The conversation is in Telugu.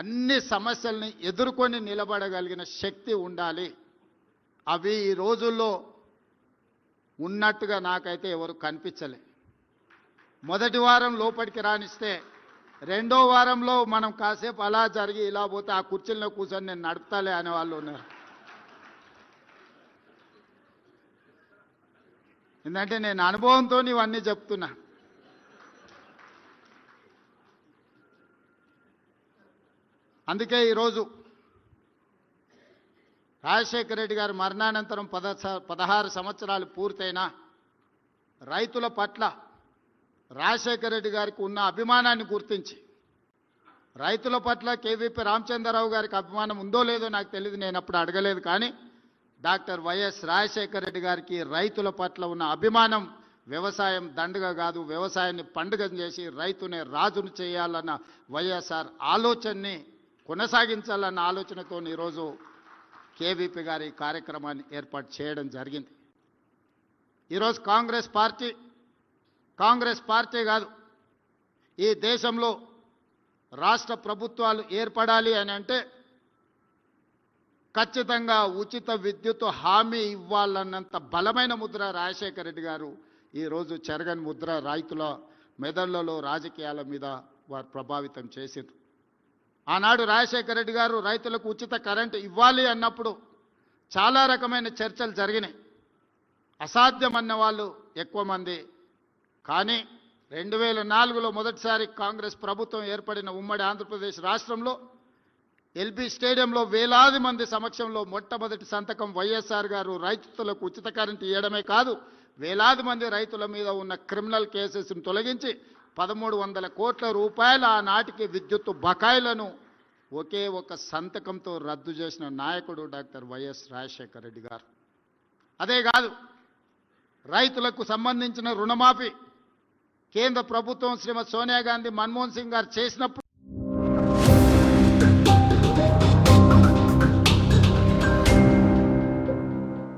అన్ని సమస్యల్ని ఎదుర్కొని నిలబడగలిగిన శక్తి ఉండాలి. అవి ఈ రోజుల్లో ఉన్నట్టుగా నాకైతే ఎవరు కనిపించలే. మొదటి వారం లోపలికి రానిస్తే రెండో వారంలో మనం కాసేపు అలా జరిగి ఇలా పోతే ఆ కుర్చీల్లో కూర్చొని నేను నడుపుతాలే అనే వాళ్ళు ఉన్నారు. ఎందుకంటే నేను అనుభవంతో ఇవన్నీ చెప్తున్నా. అందుకే ఈరోజు రాజశేఖర రెడ్డి గారి మరణానంతరం పద పదహారు సంవత్సరాలు పూర్తయినా రైతుల పట్ల రాజశేఖర రెడ్డి గారికి ఉన్న అభిమానాన్ని గుర్తించి రైతుల పట్ల కేవీపీ రామచంద్రరావు గారికి అభిమానం ఉందో లేదో నాకు తెలియదు నేను అప్పుడు అడగలేదు కానీ డాక్టర్ వైఎస్ రాజశేఖర రెడ్డి గారికి రైతుల పట్ల ఉన్న అభిమానం వ్యవసాయం దండగ కాదు వ్యవసాయాన్ని పండుగ చేసి రైతునే రాజును చేయాలన్న వైఎస్ఆర్ ఆలోచనని కొనసాగించాలన్న ఆలోచనతో ఈరోజు కేవీపీ గారి కార్యక్రమాన్ని ఏర్పాటు చేయడం జరిగింది. ఈరోజు కాంగ్రెస్ పార్టీ కాంగ్రెస్ పార్టీ కాదు ఈ దేశంలో రాష్ట్ర ప్రభుత్వాలు ఏర్పడాలి అని అంటే ఖచ్చితంగా ఉచిత విద్యుత్ హామీ ఇవ్వాలన్నంత బలమైన ముద్ర రాజశేఖర రెడ్డి గారు ఈరోజు చెరగని ముద్ర రైతుల మెదళ్ళలో రాజకీయాల మీద వారు ప్రభావితం చేసింది ఆనాడు రాజశేఖర రెడ్డి గారు రైతులకు ఉచిత కరెంటు ఇవ్వాలి అన్నప్పుడు చాలా రకమైన చర్చలు జరిగినాయి. అసాధ్యమన్న వాళ్ళు ఎక్కువ మంది. కానీ రెండు వేల నాలుగులో మొదటిసారి కాంగ్రెస్ ప్రభుత్వం ఏర్పడిన ఉమ్మడి ఆంధ్రప్రదేశ్ రాష్ట్రంలో ఎల్బీ స్టేడియంలో వేలాది మంది సమక్షంలో మొట్టమొదటి సంతకం వైఎస్ఆర్ గారు రైతులకు ఉచిత కరెంటు ఇవ్వడమే కాదు వేలాది మంది రైతుల మీద ఉన్న క్రిమినల్ కేసెస్ను తొలగించి పదమూడు వందల కోట్ల రూపాయల ఆనాటికి విద్యుత్ బకాయిలను ఒకే ఒక సంతకంతో రద్దు చేసిన నాయకుడు డాక్టర్ వైఎస్ రాజశేఖర రెడ్డి గారు. అదే కాదు రైతులకు సంబంధించిన రుణమాఫీ కేంద్ర ప్రభుత్వం శ్రీమతి సోనియా గాంధీ మన్మోహన్ సింగ్ గారు చేసినప్పుడు